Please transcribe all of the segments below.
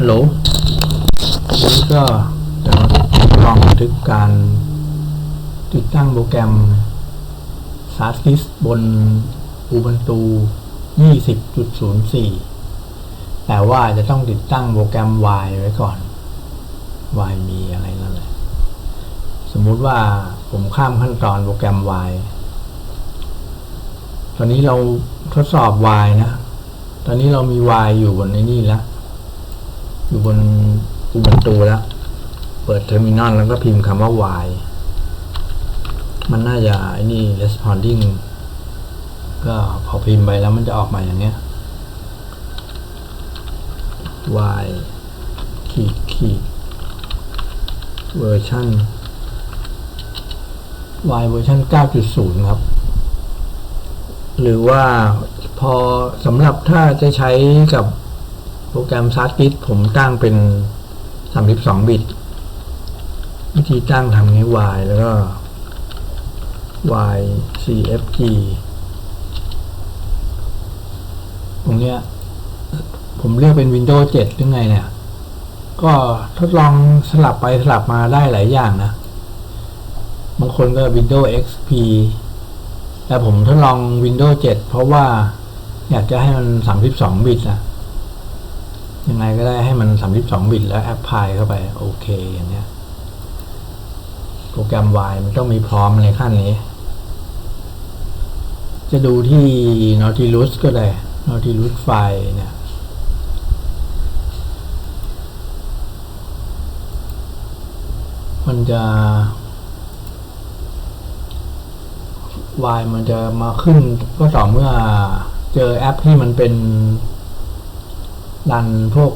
ฮัลโหลวันนี้ก็จะลองบันทึกการติดตั้งโปรแกรม s a r k i s บน Ubuntu 20.04 แต่ว่าจะต้องติดตั้งโปรแกรม Y ไว้ก่อน Y มีอะไรนั่นแหละ สมมุติว่าผมข้ามขั้นตอนโปรแกรม Y ตอนนี้เราทดสอบ Y นะ ตอนนี้เรามี Y อยู่บนไอ้นี่แล้ว อยู่บนอุบันตูแล้ว เปิดเทอร์มินอลแล้วก็พิมพ์คำว่า Y มันน่าจะไอ้นี่ responding ก็พอพิมพ์ไปแล้วมันจะออกมาอย่างเงี้ย Y ขีดขีดเวอร์ชัน Y เวอร์ชัน9.0 ครับ หรือว่าพอสำหรับถ้าจะใช้กับ โปรแกรม s a r k i t ผมตั้งเป็น 32 บิต วิธีตั้งทำนี้ Y แล้วก็ Y CFG ตรงเนี้ย ผมเลือกเป็น Windows 7หรือไงเนี่ย ก็ทดลองสลับไปสลับมาได้หลายอย่างนะ บางคนก็ Windows XP แต่ผมทดลอง Windows 7 เพราะว่าอยากจะให้มัน 32 บิตอะ ยังไงก็ได้ให้มัน32บิตแล้วแอปพลายเข้าไป โอเคอย่างเนี้ย โปรแกรม Y มันต้องมีพร้อมในขั้นนี้ จะดูที่ Nautilus ก็ได้ Nautilus ไฟล์เนี่ยมันจะ Y มันจะมาขึ้นก็ต่อเมื่อเจอแอปที่มันเป็น รันพวก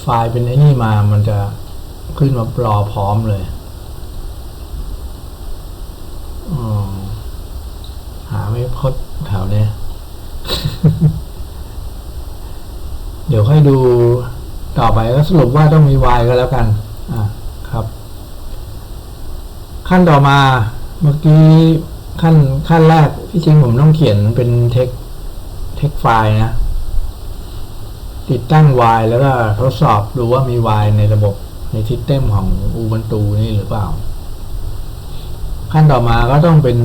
ไฟล์เป็นไอ้นี่มามันจะขึ้นมารอพร้อมเลยอมหาไม่พดแถวเนี้ย เดี๋ยวค่อยดูต่อไปก็สรุปว่าต้องมี Y ก็แล้วกัน อะครับ ขั้นต่อมาเมื่อกี้ขั้นขั้นแรกที่จริงผมต้องเขียนเป็นเทค เทคไฟล์นะ ติดตั้ง Y แล้วก็ทดสอบดูว่ามี Y ในระบบในซิสเต็มของ Ubuntu นี่หรือเปล่า ขั้นต่อมาก็ต้องเป็น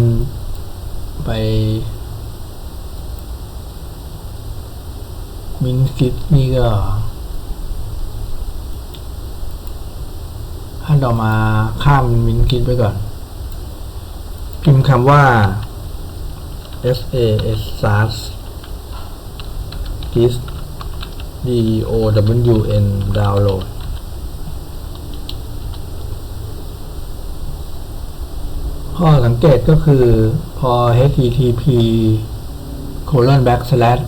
ไปมินกิตนี่ก็ ขั้นต่อมาข้ามมินกิตไปก่อน พิมพ์คำว่า SASS s a s sas gis d o w n download ข้อสังเกตก็คือพอ http colon backslash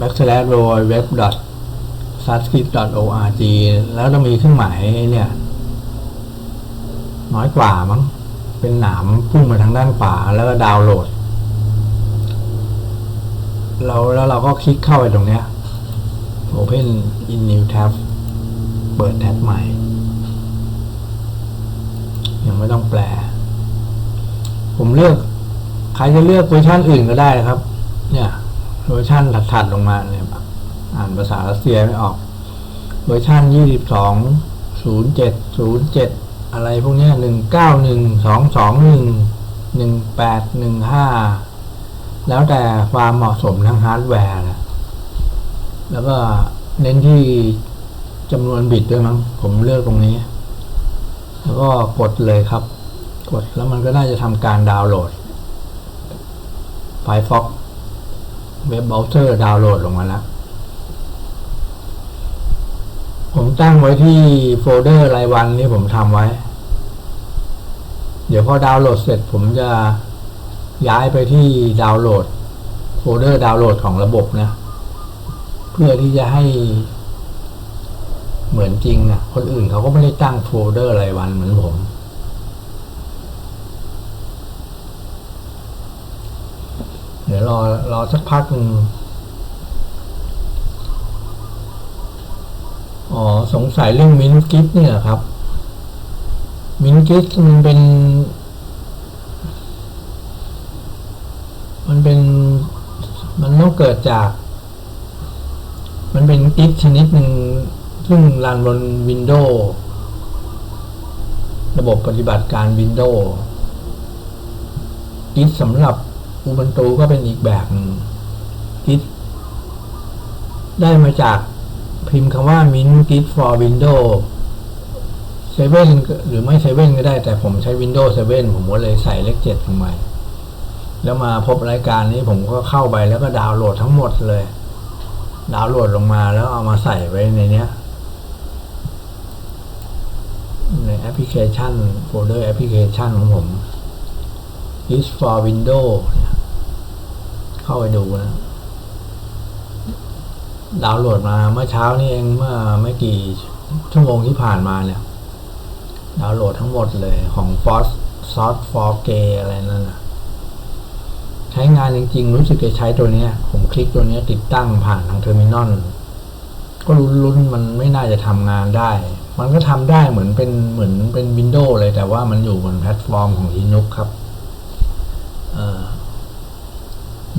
backslash www s a s k i t org แล้วต้องมีเครื่องหมายเนี่ย น้อยกว่ามั้งเป็นหนามพุ่งมาทางด้านขวาแล้วก็ดาวน์โหลด เราแล้วเราก็คลิกเข้าไปตรงเนี้ย Open in new tab เปิดแท็บใหม่ ยังไม่ต้องแปล ผมเลือก ใครจะเลือกเวอร์ชันอื่นก็ได้นะครับ เนี่ยเวอร์ชันถัดๆลงมาเนี่ยอ่านภาษารัสเซียไม่ออก เวอร์ชันยี่สิบสองศูนย์เจ็ดศูนย์เจ็ดอะไรพวกนี้หนึ่งเก้าหนึ่งสองสองหนึ่งหนึ่งแปดหนึ่งห้า แล้วแต่ความเหมาะสมทางฮาร์ดแวร์นะแล้วก็เน้นที่จำนวนบิตด้วยมั้ง ผมเลือกตรงนี้ แล้วก็กดเลยครับ กดแล้วมันก็น่าจะทำการดาวน์โหลด Firefox เว็บเบราว์เซอร์ดาวน์โหลดลงมาแล้ว ผมตั้งไว้ที่โฟลเดอร์รายวันที่ผมทำไว้ เดี๋ยวพอดาวน์โหลดเสร็จผมจะ ย้ายไปที่ดาวน์โหลดโฟลเดอร์ดาวน์โหลดของระบบนะ เพื่อที่จะให้เหมือนจริงนะคนอื่นเขาก็ไม่ได้ตั้งโฟลเดอร์รายวันเหมือนผม เดี๋ยวรอรอสักพักหนึ่งอ๋อสงสัยเรื่องมินกิฟเนี่ยครับ มินกิฟมันเป็น มันเป็นมันต้องเกิดจาก มันเป็นกิฟชนิดหนึ่งซึ่งรันบน Windows ระบบปฏิบัติการ Windows กิฟสำหรับ Ubuntu ก็เป็นอีกแบบหนึ่งกิฟได้มาจากพิมพ์คำว่า Mint Git for Windows 7 หรือไม่ 7 ก็ได้แต่ผมใช้ Windows 7 ผมก็เลยใส่เลข7ลงไป แล้วมาพบรายการนี้ผมก็เข้าไปแล้วก็ดาวน์โหลดทั้งหมดเลย ดาวน์โหลดลงมาแล้วเอามาใส่ไว้ในเนี้ย ในแอปพลิเคชันโฟลเดอร์แอปพลิเคชันของผม is for Windows เข้าไปดูนะ ดาวน์โหลดมาเมื่อเช้านี้เองเมื่อไม่กี่ชั่วโมงที่ผ่านมาเนี่ย ดาวน์โหลดทั้งหมดเลยของ f o s s o u r c for Gay อะไรนั่นนะ ใช้งานจริงๆ รู้สึกจะใช้ตัวเนี้ยผมคลิกตัวเนี้ยติดตั้งผ่านทางเทอร์มินอลก็ลุ้นๆมันไม่น่าจะทำงานได้ มันก็ทำได้เหมือนเป็นเหมือนเป็นวินโดว์เลยแต่ว่ามันอยู่บนแพลตฟอร์มของ Linux ครับ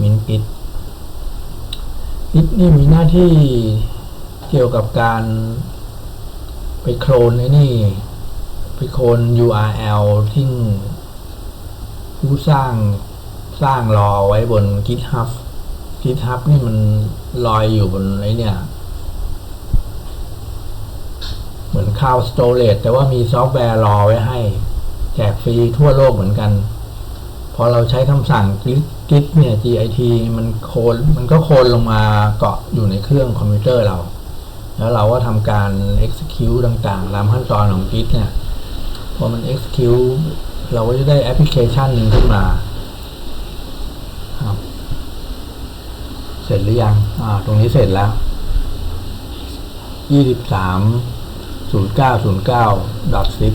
มินปิดปิดนี่มีหน้าที่เกี่ยวกับการไปโคลนไอ้นี่ ไปโคลน URL ที่ผู้สร้าง สร้างรอไว้บน GitHub GitHub นี่มันลอยอยู่บนไอ้เนี่ย เหมือน Cloud Storage แต่ว่ามีซอฟต์แวร์รอไว้ให้ แจกฟรีทั่วโลกเหมือนกัน พอเราใช้คำสั่ง git เนี่ย git มันโคนมันก็โคนลงมาเกาะอยู่ในเครื่องคอมพิวเตอร์เรา แล้วเราก็ทำการ execute ต่างๆตามขั้นตอนของ git เนี่ยพอมัน execute เราก็จะได้แอปพลิเคชันหนึ่งขึ้นมาครับเส ร็จหรือยัง อ่า ตรงนี้เสร็จแล้ว ยี่สิบสามศูนย์เก้าศูนย์เก้าดอทซิ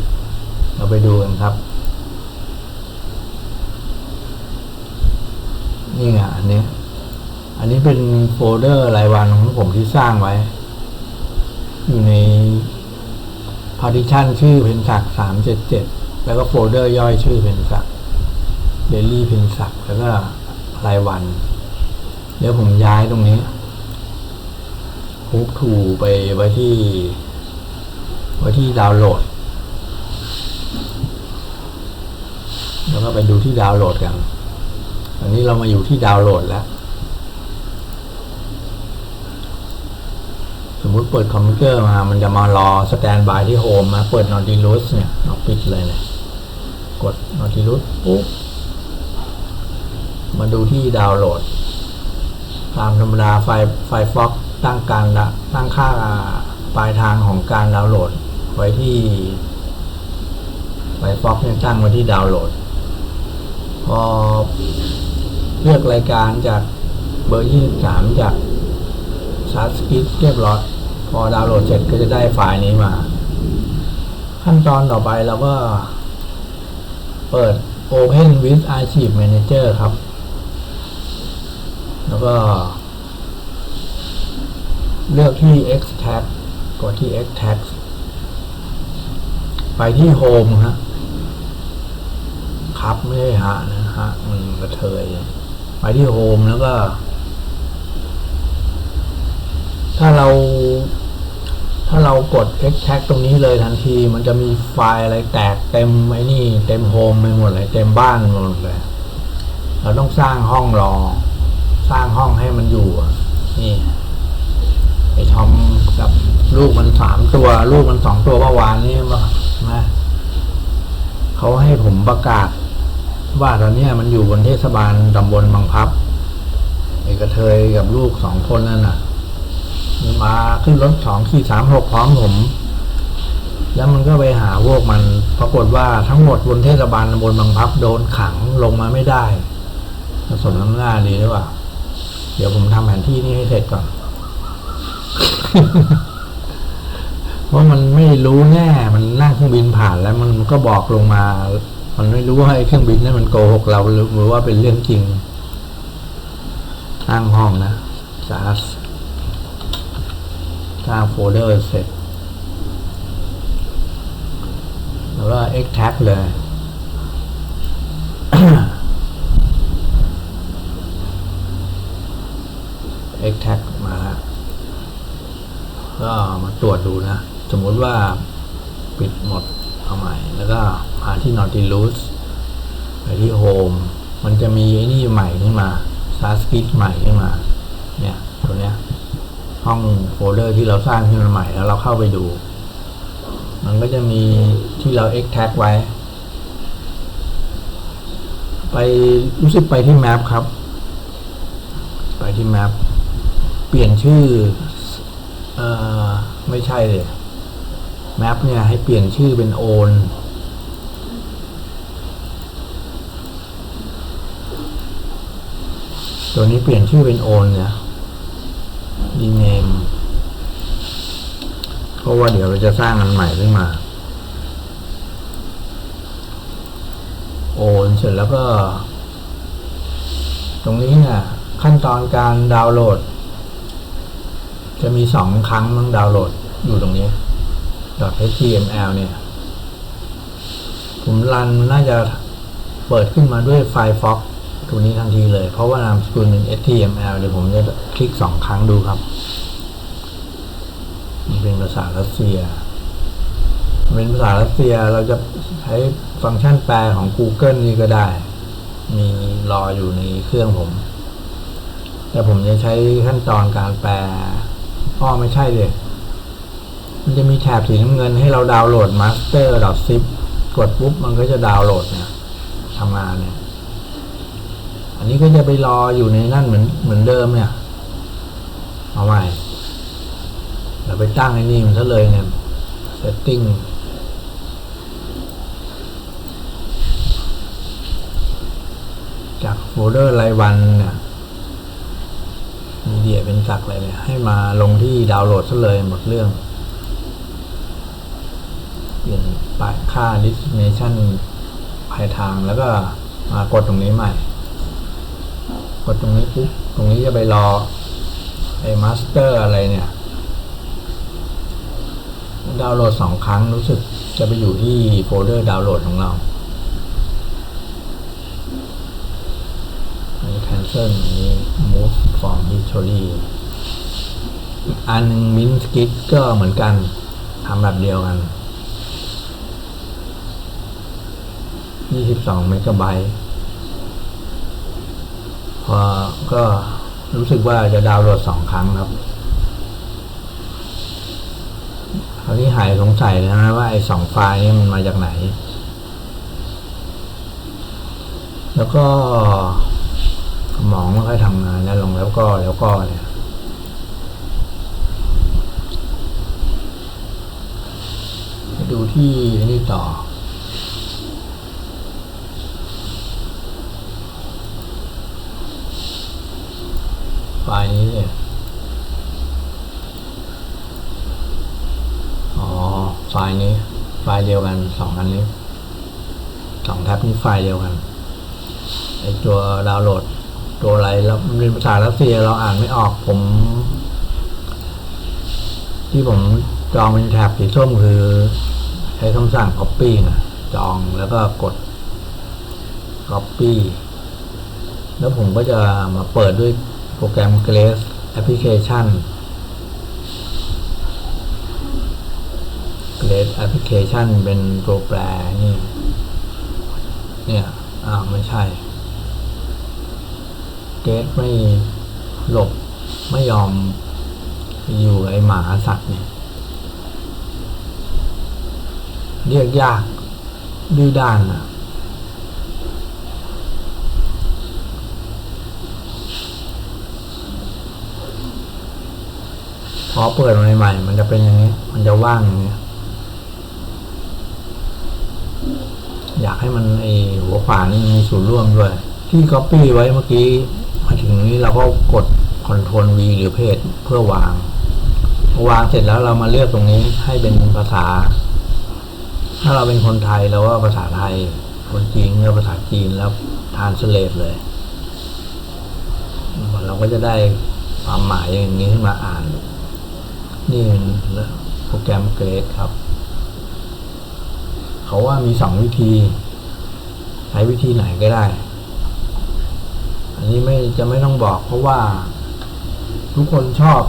เราไปดูกันครับ นี่ไงอันนี้ อันนี้เป็นโฟลเดอร์รายวันของผมที่สร้างไว้ อยู่ใน partition ชื่อเพนสักสามเจ็ดเจ็ดแล้วก็โฟลเดอร์ย่อยชื่อเพนสักเดลี่เพนสักแล้วก็รายวัน เดี๋ยวผมย้ายตรงนี้ฮุกทูไปไว้ที่ ไว้ที่ดาวน์โหลด แล้วก็ไปดูที่ดาวน์โหลดกัน อันนี้เรามาอยู่ที่ดาวน์โหลดแล้ว สมมุติเปิดคอมพิวเตอร์มา มันจะมารอสแตนบายที่โฮมมาเปิด Nautilus เนี่ยเอาปิดเลยเนี่ย กด Nautilus ปุ๊บ มาดูที่ดาวน์โหลด ตามธรรมดาไฟไฟฟ็อกตั้งการละตั้งค่าปลายทางของการดาวน์โหลด ไว้ที่ไฟฟ็อกเนี่ยตั้งไว้ที่ดาวน์โหลด พอเลือกรายการจากเบอร์ 23 จากชาร์สกิทเรียบร้อยพอดาวน์โหลดเสร็จก็จะได้ไฟล์นี้มา ขั้นตอนต่อไปเราก็เปิด Open with Archive Manager ครับ แล้วก็ เลือกที่ extract กดที่ extract ไปที่ home ฮะครับไม่ใช่ฮะนะฮะมันกระเทย ไปที่ home แล้วก็ ถ้าเราถ้าเรากด extract ตรงนี้เลยทันที มันจะมีไฟล์อะไรแตกเต็มไอ้นี่ เต็มโฮมไปหมดเลย เต็มบ้านหมดเลย เราต้องสร้างห้องรอ สร้างห้องให้มันอยู่นี่ไอ้ทอมกับลูกมันสามตัว ลูกมันสองตัวเมื่อวานนี้มานะเขาให้ผมประกาศ ว่าตอนนี้มันอยู่บนเทศบาลตำบลบางพับไอ้กระเทยกับลูกสองคนนั่นน่ะมาขึ้นรถสองขี่สามหกพร้อมผม แล้วมันก็ไปหาพวกมัน ปรากฏว่าทั้งหมดบนเทศบาลตำบลบางพับโดนขังลงมาไม่ได้สมน้ำหน้าดีหรือเปล่า เดี๋ยวผมทำแผนที่นี่ให้เสร็จก่อน เพราะมันไม่รู้แน่ มันนั่งเครื่องบินผ่านแล้วมันก็บอกลงมา มันไม่รู้ว่าไอ้เครื่องบินนั้นมันโกหกเราหรือว่าเป็นเรื่องจริงตั้งห้องนะสาสสร้างโฟลเดอร์เสร็จ แล้วก็ extract เลย extract มาแล้วก็มาตรวจดูนะ สมมติว่าปิดหมดเอาใหม่ แล้วก็มาที่ Nautilus ไปที่ Home มันจะมีไอ้นี่ใหม่ขึ้นมา s a s k i t ใหม่ขึ้นมา เนี่ยตัวเนี้ย ห้องโฟลเดอร์ที่เราสร้างขึ้นมาใหม่แล้วเราเข้าไปดู มันก็จะมีที่เรา extract ไว้ ไปรู้สึกไปที่ map ครับ ไปที่ map เปลี่ยนชื่อเอ่อไม่ใช่เลย map เนี่ยให้เปลี่ยนชื่อเป็น own ตัวนี้เปลี่ยนชื่อเป็น own เนี่ย rename เพราะว่าเดี๋ยวเราจะสร้างอันใหม่ขึ้นมา โอนเสร็จแล้วก็ ตรงนี้เนี่ยขั้นตอนการดาวน์โหลด จะมีสองครั้งต้องดาวน์โหลดอยู่ตรงนี้ .html เนี่ย ผมรันน่าจะเปิดขึ้นมาด้วยไฟล์ Fox ตัวนี้ทันทีเลย เพราะว่านามสกุลเป็น html เดี๋ยวผมจะคลิกสองครั้งดูครับ มันเป็นภาษารัสเซีย เป็นภาษารัสเซียเราจะใช้ฟังก์ชันแปลของ Google นี่ก็ได้ มีรออยู่ในเครื่องผม แต่ผมจะใช้ขั้นตอนการแปล อ้อไม่ใช่เลยมันจะมีแถบสีน้ำเงินให้เราดาวน์โหลด master.zip กดปุ๊บมันก็จะดาวน์โหลดเนี่ยทำงานเนี่ย อันนี้ก็จะไปรออยู่ในนั่นเหมือนเหมือนเดิมเนี่ย เอาใหม่เราไปตั้งไอ้นี่มันซะเลยเนี่ย setting จากโฟลเดอร์รายวันเนี่ย มีเดียเป็นจักอะไรเนี่ยให้มาลงที่ดาวน์โหลดซะเลยหมดเรื่องเปลี่ยนปายค่า destination ปลายทางแล้วก็มากดตรงนี้ใหม่ กดตรงนี้ปุ๊บตรงนี้จะไปรอไอ้ master อะไรเนี่ยดาวน์โหลดสองครั้งรู้สึกจะไปอยู่ที่โฟลเดอร์ดาวน์โหลดของเรา อันนี้ cancel อันนี้ move from history อีกอันหนึ่ง mint skit ก็เหมือนกันทำแบบเดียวกัน 22 เมกะไบต์พอก็รู้สึกว่าจะดาวน์โหลดสองครั้งครับคราวนี้หายสงสัยแล้วนะว่าไอ้สองไฟล์นี้มันมาจากไหน แล้วก็ ไม่ค่อยทำงานแล้วลงแล้วก็แล้วก็เนี่ยดูที่นี่ต่อ ไฟล์นี้เลยอ๋อ ไฟล์นี้ ไฟล์เดียวกันสองอันนี้สองแท็บนี้ไฟล์เดียวกันไอตัวดาวน์โหลด ตัวอะไรแล้วมันเป็นภาษารัสเซียเราอ่านไม่ออกผม ที่ผมจองเป็นแท็บสีส้มคือ ใช้คำสั่ง copy นะจองแล้วก็กด copy แล้วผมก็จะมาเปิดด้วยโปรแกรม Grace Application Grace Application เป็นตัวแปรนี่ เนี่ย อ้าว ไม่ใช่ เกตไม่หลบไม่ยอมอยู่ไอหมาสัตว์เนี่ยเรียกยากดื้อด้านอะ พอเปิดมาใหม่ๆมันจะเป็นอย่างนี้ มันจะว่างอย่างนี้อยากให้มันไอหัวขวานี่มีส่วนร่วมด้วย ที่ Copy ไว้เมื่อกี้ มาถึงนี้เราก็กด Ctrl V หรือเพจเพื่อวาง วางเสร็จแล้วเรามาเลือกตรงนี้ให้เป็นภาษา ถ้าเราเป็นคนไทยเราก็ภาษาไทย คนจีนก็ภาษาจีนแล้วทานสเลฟเลยเราก็จะได้ความหมายอย่างนี้ขึ้นมาอ่าน นี่เป็นโปรแกรมเกรดครับ เขาว่ามีสองวิธี ใช้วิธีไหนก็ได้ อันนี้ไม่จะไม่ต้องบอก เพราะว่า ทุกคนชอบ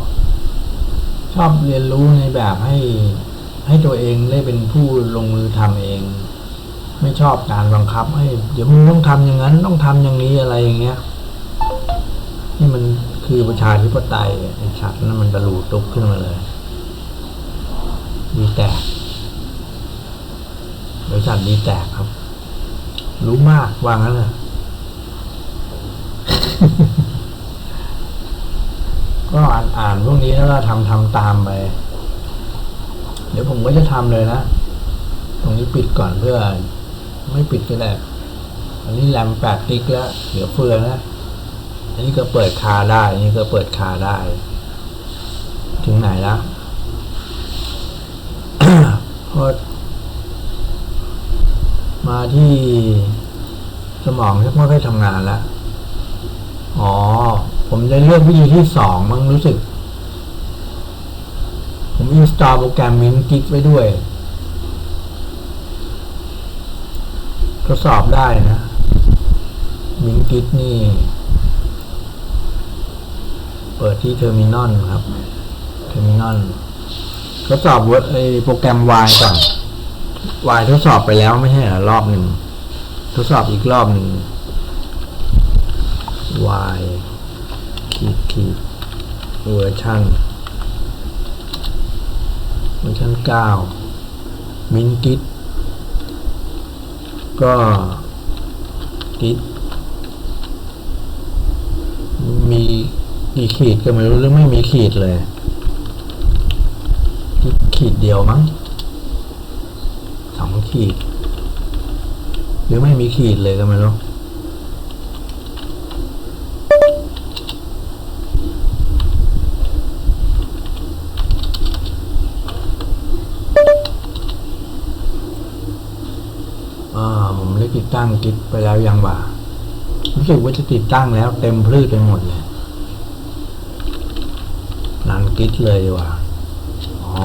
ชอบเรียนรู้ในแบบให้ให้ตัวเองได้เป็นผู้ลงมือทำเอง ไม่ชอบการบังคับ ให้ เดี๋ยวมึงต้องทำอย่างนั้นต้องทำอย่างนี้อะไรอย่างเงี้ยนี่มันคือประชาธิปไตยไอ้ชัดนั่นมันจะรูตุกขึ้นมาเลยดีแตกบริษัทดีแตกครับ รู้มากว่างั้นเลย ก็อ่านอ่านพวกนี้แล้วก็ทำทำตามไป เดี๋ยวผมก็จะทำเลยนะ ตรงนี้ปิดก่อนเพื่อ ไม่ปิดก็ได้อันนี้แรมแปดกิกแล้ว เหลือเฟือนะ อันนี้ก็เปิดคาได้ อันนี้ก็เปิดคาได้ ถึงไหนแล้วพอมาที่สมองไม่ค่อยทำงานแล้ว อ๋อ ผมจะเลือกวิธีที่สองมั้งรู้สึก ผมอินสตอลโปรแกรมมินกิกไว้ด้วย ทดสอบได้นะมินกิกนี่ เปิดที่เทอร์มินอลครับ เทอร์มินอลทดสอบเวิร์ดไอโปรแกรม Y ก่อน Y ทดสอบไปแล้วไม่ใช่หรอรอบหนึ่ง ทดสอบอีกรอบหนึ่ง Y ขีดขีดเวอร์ชันเวอร์ชันเก้ามินกิตก็กิตมีกี่ขีดก็ไม่รู้หรือไม่มีขีดเลย ขีดเดียวมั้งสองขีด หรือไม่มีขีดเลยก็ไม่รู้ อ่า ตั้งกิจไปแล้วยังบ่ารู้สึกว่าจะติดตั้งแล้วเต็มพืชไปหมดเลยรันกิจเลยดีกว่าอ๋อ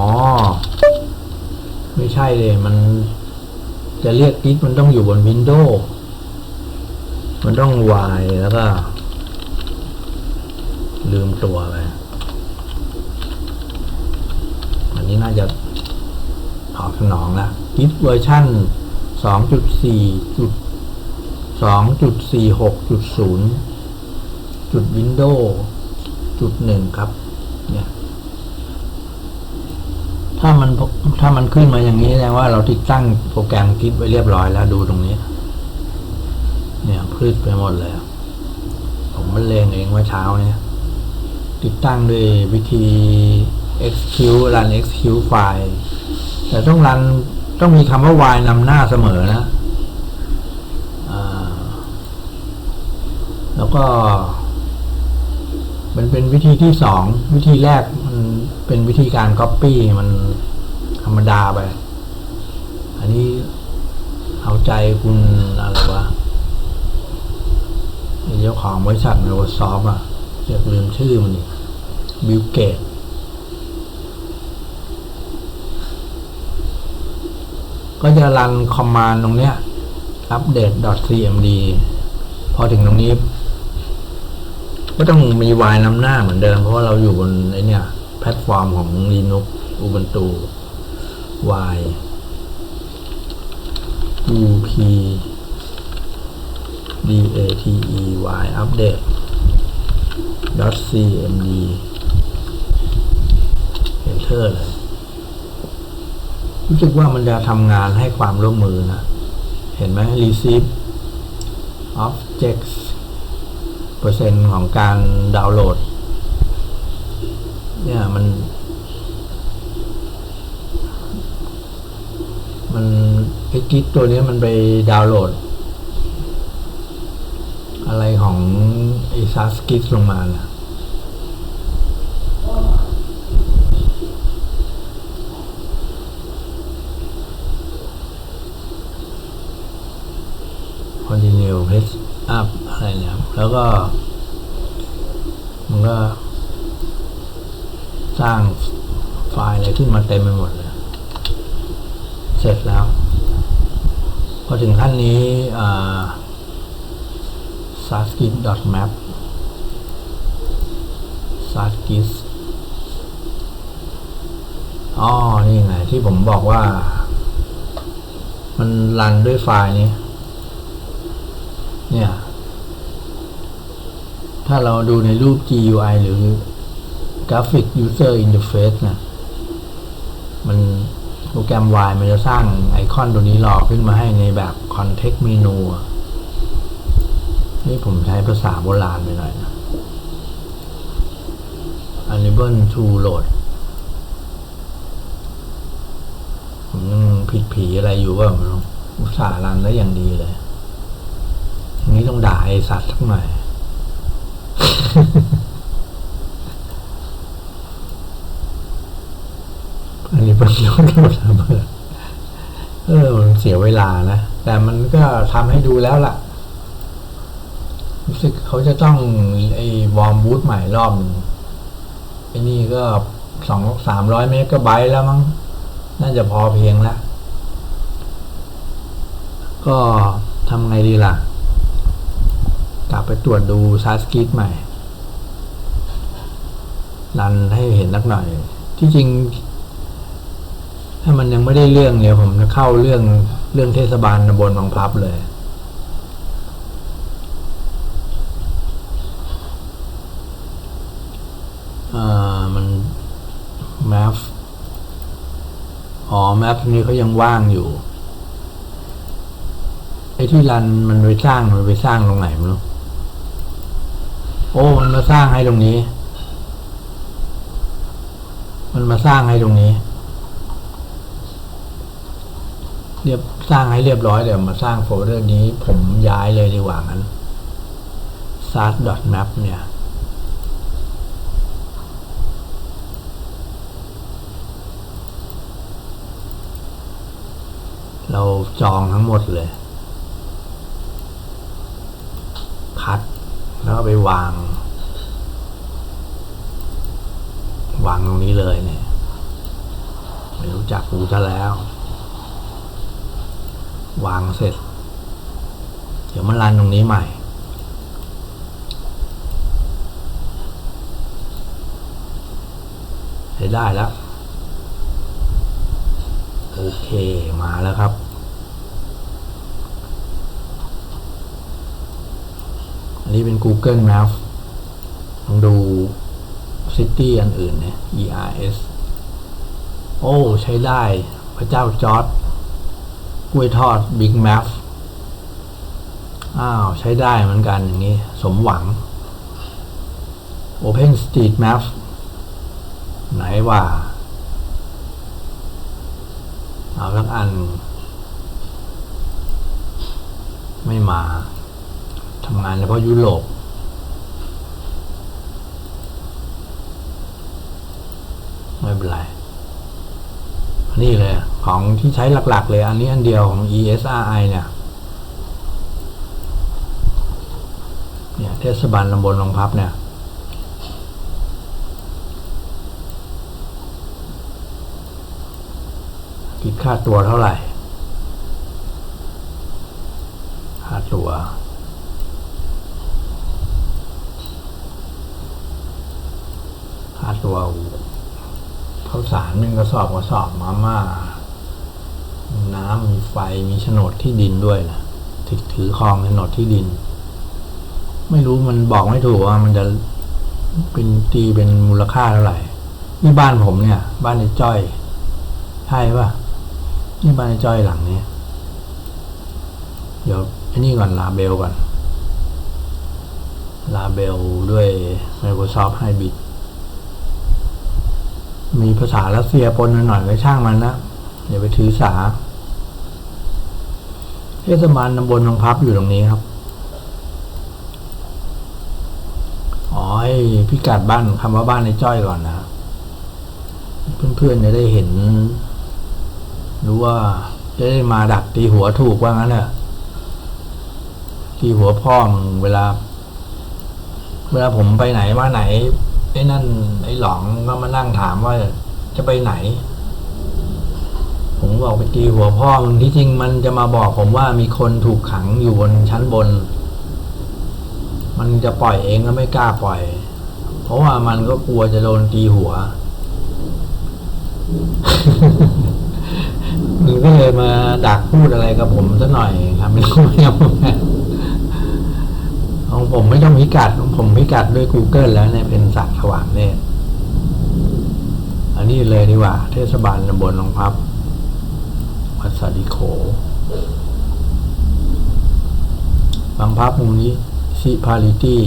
ไม่ใช่เลย มัน จะเรียกกิจมันต้องอยู่บนวินโดว์มันต้องวายแล้วก็ ลืมตัวไปอันนี้น่าจะตอบสนองแล้วกิจเวอร์ชั่นส องจุดสี่จุดสองจุดสี่หกจุดศูนย์จุดวินโดว์จุดหนึ่งครับ เนี่ย ถ้ามันถ้ามันขึ้นมาอย่างนี้แสดงว่าเราติดตั้งโปรแกรมคิดไว้เรียบร้อยแล้วดูตรงนี้ เนี่ยพืชไปหมดเลย ผมมันเลงเองเมื่อเช้าเนี่ย ติดตั้งด้วยวิธี execute run execute ไฟล์แต่ต้องรันต้องมีคำว่า y นำหน้าเสมอนะ แล้วก็ มันเป็นวิธีที่สอง วิธีแรกมันเป็นวิธีการ Copy มันธรรมดาไป อันนี้เอาใจคุณอะไรวะเจ้าของบริษัท Microsoft อะเรียกลืมชื่อมันนี่บิลเกตก็จะรันคอมมานด์ตรงเนี้ย update.cmd พอถึงตรงนี้ ก็ต้องมี y นำหน้าเหมือนเดิม เพราะว่าเราอยู่บนไอเนี่ย แพลตฟอร์มของ Linux Ubuntu y up date y update .cmd enter เลยรู้สึกว่ามันจะทำงานให้ความร่วมมือนะ เห็นไหม receive objects ปอร์เซ็นต์ของการดาวน์โหลด เนี่ยมัน มันไอกิทตัวนี้มันไปดาวน์โหลด อะไรของไอซัสกิสลงมานะคอนติเนียเพสอัพอะไรเนี่ย แล้วก็ มันก็สร้างไฟล์อะไรขึ้นมาเต็มไปหมดเลย เสร็จแล้ว พอถึงขั้นนี้ s a s k i t map s a s k i t อ๋อ นี่ไง ที่ผมบอกว่า มันรันด้วยไฟล์นี้ เนี่ย ถ้าเราดูในรูป GUI หรือ Graphic User Interface นะมันโปรแกรม Y มันจะสร้างไอคอนตัวนี้รอขึ้นมาให้ในแบบ Context Menu นี่ผมใช้ภาษาโบราณไปหน่อยนะ Enable to load ผมยังผิดผีอะไรอยู่ว่ามันอุตส่าห์รันได้อย่างดีเลยทีนี้ต้องด่าไอสัตว์สักหน่อย อันนี้เป็นยอดโหลดระเบิดเออมันเสียเวลานะ แต่มันก็ทำให้ดูแล้วล่ะ รู้สึกเขาจะต้องไอ้วอร์มบูทใหม่รอบไอ้นี่ก็สองสามร้อยเมกะไบต์แล้วมั้ง น่าจะพอเพียงแล้ว ก็ทำไงดีล่ะ กลับไปตรวจดูซาสกิทใหม่ รันให้เห็นนักหน่อย ที่จริง ถ้ามันยังไม่ได้เรื่องเนี่ยผมจะเข้าเรื่องเรื่องเทศบาลตำบลบางพลับเลย อ่า มันแมฟอ๋อแมปนี้เขายังว่างอยู่ไอ้ที่รันมันไปสร้างมันไปสร้างตรงไหนไม่รู้โอ้ มันมาสร้างให้ตรงนี้ มันมาสร้างให้ตรงนี้ เรียบสร้างให้เรียบร้อยเดี๋ยวมาสร้างโฟลเดอร์นี้ ผมย้ายเลยดีกว่างั้น s a r t map เนี่ย เราจองทั้งหมดเลยคัดแล้วไปวาง วางตรงนี้เลยเนี่ยไม่รู้จักกูซะแล้ว วางเสร็จ เดี๋ยวมันรันตรงนี้ใหม่ ใช้ได้แล้ว โอเคมาแล้วครับอันนี้เป็น Google Map ลองดู City อันอื่นเนี่ย ERS โอ้ ใช้ได้ พระเจ้าจอร์ดกล้วยทอด Big Map อ้าว ใช้ได้เหมือนกันอย่างนี้ สมหวัง Open Street Map ไหนว่า เอาสักอัน ไม่มาทำงานเฉพาะยุโรป ไม่เป็นไรนี่เลย ของที่ใช้หลัก ๆ เลย อันนี้อันเดียวของ ESRI เนี่ยเนี่ยเทศบาลตำบลลงพับเนี่ยคิดค่าตัวเท่าไหร่ ค่าตัวค่าตัว ข้าวสารหนึ่งกระสอบกระสอบมาม่า น้ำมีไฟมีโฉนดที่ดินด้วยนะถือถือครองโฉนดที่ดิน ไม่รู้มันบอกไม่ถูกว่ามันจะเป็นตีเป็นมูลค่าเท่าไหร่นี่บ้านผมเนี่ย บ้านในจ้อย ใช่ป่ะนี่บ้านในจ้อยหลังเนี้เดี๋ยวอ้นี่ก่อนลาเบลก่อนลาเบลด้วย Microsoft Hybrid มีภาษารัสเซียปนหน่อยๆก็ช่างมันนะอย่าไปถือสาเทศบาลตำบลหนองพับอยู่ตรงนี้ครับอ๋อพิกัดบ้านคำว่าบ้านในจ้อยก่อนนะเพื่อนๆจะได้เห็นรู้ว่าจะได้มาดักตีหัวถูกว่างั้นเถอะตีหัวพ่อมึงเวลา เวลาผมไปไหนมาไหน ไอ้นั่น ไอ้หลองก็มานั่งถามว่าจะไปไหน ผมบอกไปตีหัวพ่อมึงที่จริงมันจะมาบอกผมว่ามีคนถูกขังอยู่บนชั้นบน มันจะปล่อยเองก็ไม่กล้าปล่อย เพราะว่ามันก็กลัวจะโดนตีหัวมึงก็เลยมาดักพูดอะไรกับผมซะหน่อยครับไม่รู้ไม่เอา ของผมไม่ต้องพิกัดของผมพิกัดด้วย Google แล้วเนี่ยเป็นสักดิ์สว่างเนตรอันนี้เลยดีกว่า เทศบาลตำบลหนองพับ วัดสาดิโขบางพับมุมนี้ซิพาริตี้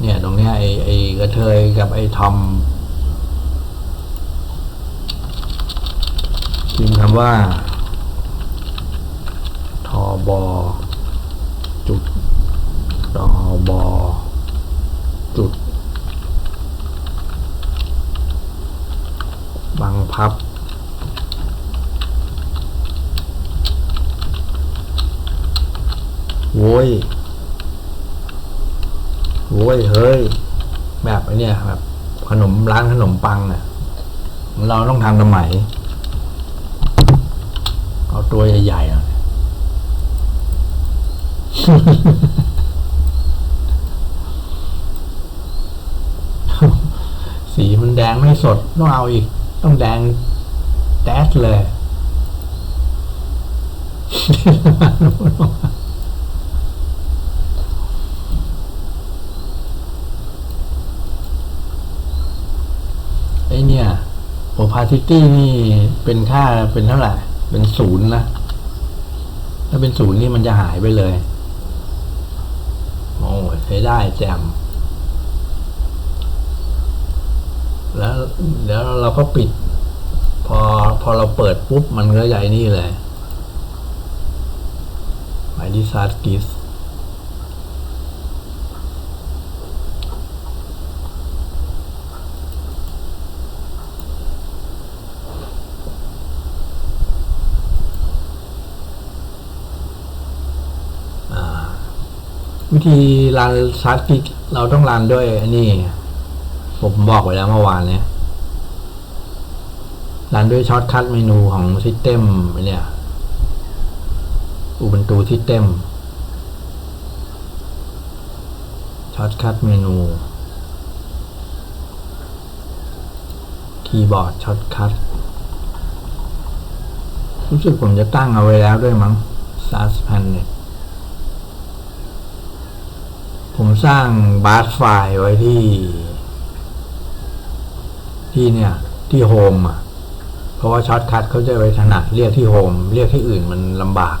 เนี่ย ตรงเนี้ยไอไอกระเทยกับไอทอมพิมพ์คำว่า ทอบอ ตอบอจุดบางพับ โว้ย โว้ย เฮ้ย แบบไอเนี่ยแบบขนมร้านขนมปังอะ เราต้องทำสมัย เอาตัวใหญ่ๆหน่อย สีมันแดงไม่สดต้องเอาอีก ต้องแดงแดดเลยไอเนี่ย opacity นี่เป็นค่าเป็นเท่าไหร่ เป็นศูนย์นะ ถ้าเป็นศูนย์นี่มันจะหายไปเลย โอ้ยใช้ได้แจ่ม แล้วเดี๋ยวเราก็ปิด พอพอเราเปิดปุ๊บมันก็ใหญ่นี่เลยหมายที่ซาร์กิสวิธีรันชาร์จกิกเราต้องรันด้วยอันนี้ ผมบอกไว้แล้วเมื่อวานเนี่ยรันด้วยช็อตคัทเมนูของ System เนี่ย Ubuntu System ช็อตคัทเมนูคีย์บอร์ดช็อตคัทรู้สึกผมจะตั้งเอาไว้แล้วด้วยมั้ง SAS Pan เนี่ยผมสร้างบาร์ไฟล์ไว้ที่ ที่เนี่ยที่โฮมอะ เพราะว่าช็อตคัทเขาจะไว้ถนัดเรียกที่โฮม เรียกที่อื่นมันลำบาก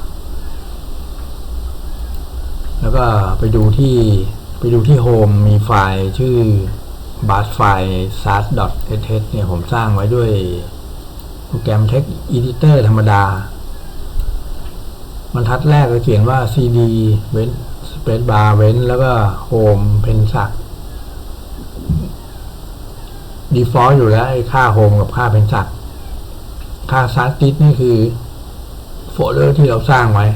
แล้วก็ไปดูที่ไปดูที่โฮมมีไฟล์ชื่อ b a s f i l e s a s sh เนี่ยผมสร้างไว้ด้วยโปรแกรม Text Editor ธรรมดา บรรทัดแรกก็เขียนว่า cd เว้น space bar เว้น แล้วก็ home เพนสัก default อยู่แล้วไอ้ค่า home กับค่าเพนสักค่า s a r t i t นี่คือโฟลเดอร์ที่เราสร้างไว้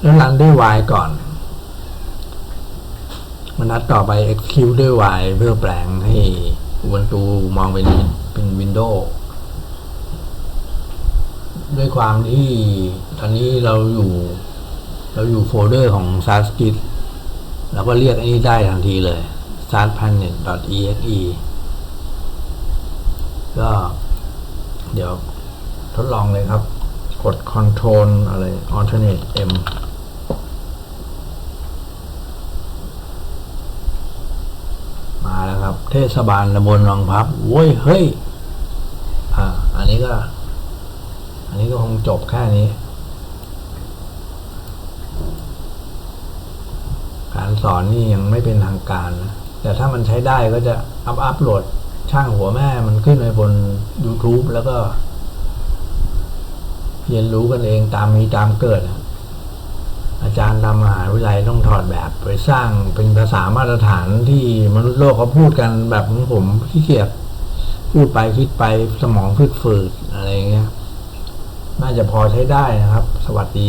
แล้วรันด้วย y ก่อนบรรทัดต่อไป execute ด้วย y เพื่อแปลงให้ Ubuntu มองเป็นเป็นวินโดว์ด้วยความที่ตอนนี้เราอยู่ เราอยู่โฟลเดอร์ของ s a r s k i t เราก็เรียกไอ้นี้ได้ทันทีเลย s a r s p a n e t exe ก็ เดี๋ยวทดลองเลยครับ กด Control อะไร Alternate M มาแล้วครับ เทศบาลตำบลรองพับโว้ย เฮ้ย อ่า อันนี้ก็ อันนี้ก็คงจบแค่นี้ การสอนนี่ยังไม่เป็นทางการนะ แต่ถ้ามันใช้ได้ก็จะอัพอัพโหลด ช่างหัวแม่มันขึ้นไปบน YouTube แล้วก็ เรียนรู้กันเองตามมีตามเกิด อาจารย์ตามมหาวิทยาลัยต้องถอดแบบไปสร้างเป็นภาษามาตรฐานที่มนุษย์โลกเขาพูดกันแบบของผมขี้เกียจพูดไปคิดไปสมองฟืดอะไรเงี้ย น่าจะพอใช้ได้นะครับ สวัสดี